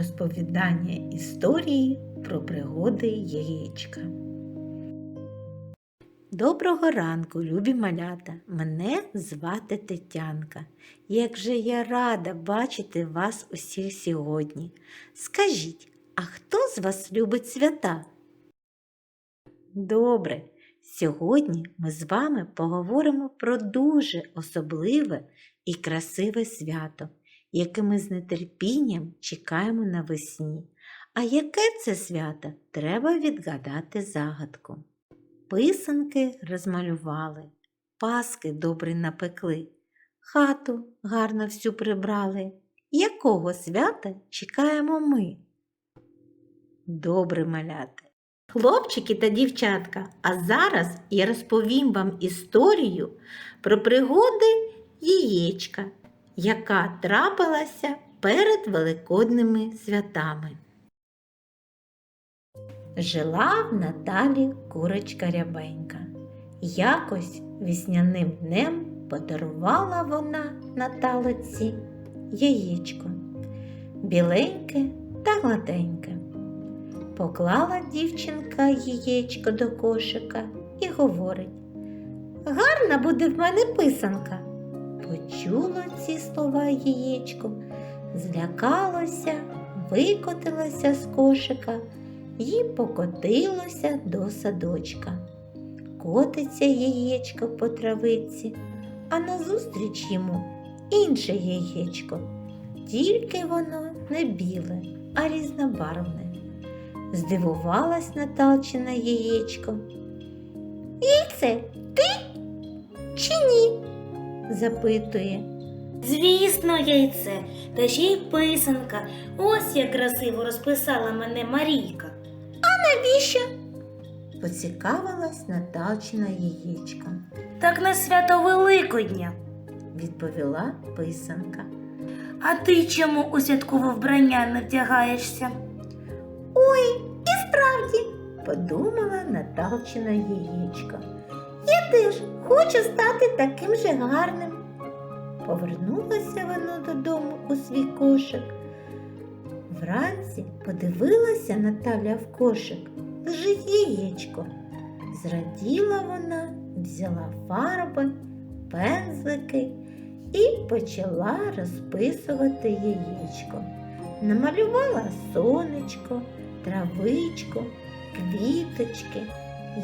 розповідання історії про пригоди яєчка. Доброго ранку, любі малята! Мене звати Тетянка. Як же я рада бачити вас усіх сьогодні. Скажіть, а хто з вас любить свята? Добре, сьогодні ми з вами поговоримо про дуже особливе і красиве свято, яке ми з нетерпінням чекаємо навесні. А яке це свято? Треба відгадати загадку. Писанки розмалювали, паски добре напекли, хату гарно всю прибрали. Якого свята чекаємо ми? Добре маляти. Хлопчики та дівчатка, а зараз я розповім вам історію про пригоди яєчка, яка трапилася перед великодними святами. Жила в Наталі курочка рябенька. Якось вісняним днем подарувала вона Наталиці яєчко, біленьке та гладеньке. Поклала дівчинка яєчко до кошика і говорить Гарна буде в мене писанка. Почуло ці слова яєчко, злякалося, викотилося з кошика і покотилося до садочка. Котиться яєчко по травиці, а назустріч йому інше яєчко. Тільки воно не біле, а різнобарвне. Здивувалась Наталчина яєчко. Яйце, ти чи ні? Запитує. Звісно, яйце, та ще й писанка. Ось як красиво розписала мене Марійка. А Навіщо? Поцікавилась Наталчина яєчко, Так на свято Великодня. відповіла писанка. А ти чому у святкове вбрання не вдягаєшся? Ой, і справді, подумала Наталчина яєчко. Я теж хочу стати таким же гарним. Повернулося воно додому у свій кошик. Вранці подивилася Наталя в кошик, лежить яєчко. Зраділа вона, взяла фарби, пензлики і почала розписувати яєчко. Намалювала сонечко, травичку, квіточки.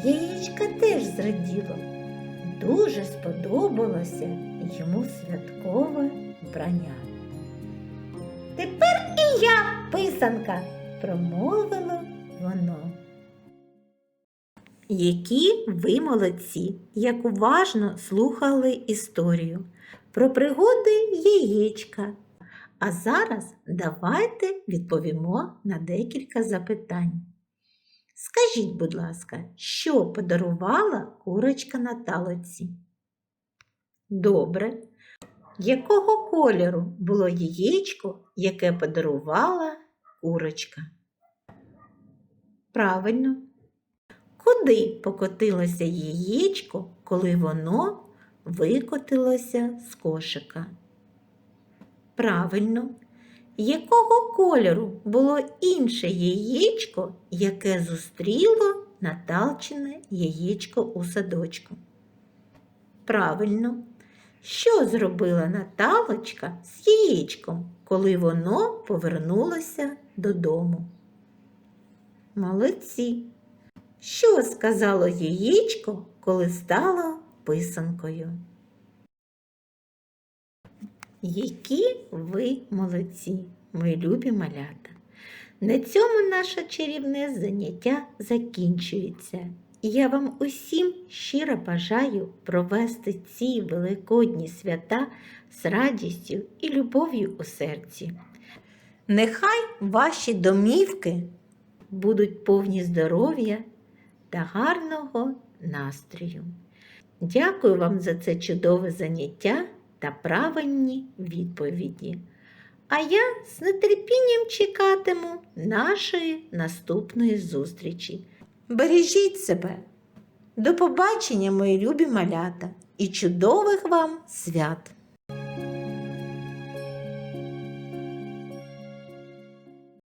Яєчка теж зраділо. Дуже сподобалося йому святкове вбрання. Тепер і я писанка, промовило воно. Які ви молодці, як уважно слухали історію про пригоди яєчка. А зараз давайте відповімо на декілька запитань. Скажіть, будь ласка, що подарувала курочка Наталоці? Добре. Якого кольору було яєчко, яке подарувала курочка? Правильно. Куди покотилося яєчко, коли воно викотилося з кошика? Правильно. Якого кольору було інше яєчко, яке зустріло Наталчине яєчко у садочку? Правильно. Що зробила Наталочка з яєчком, коли воно повернулося додому? Молодці. Що сказало яєчко, коли стало писанкою? Які ви молодці, мої любі малята! На цьому наше чарівне заняття закінчується. Я вам усім щиро бажаю провести ці великодні свята з радістю і любов'ю у серці. Нехай ваші домівки будуть повні здоров'я та гарного настрою. Дякую вам за це чудове заняття та правильні відповіді. А я з нетерпінням чекатиму нашої наступної зустрічі. Бережіть себе. До побачення, мої любі малята, і чудових вам свят!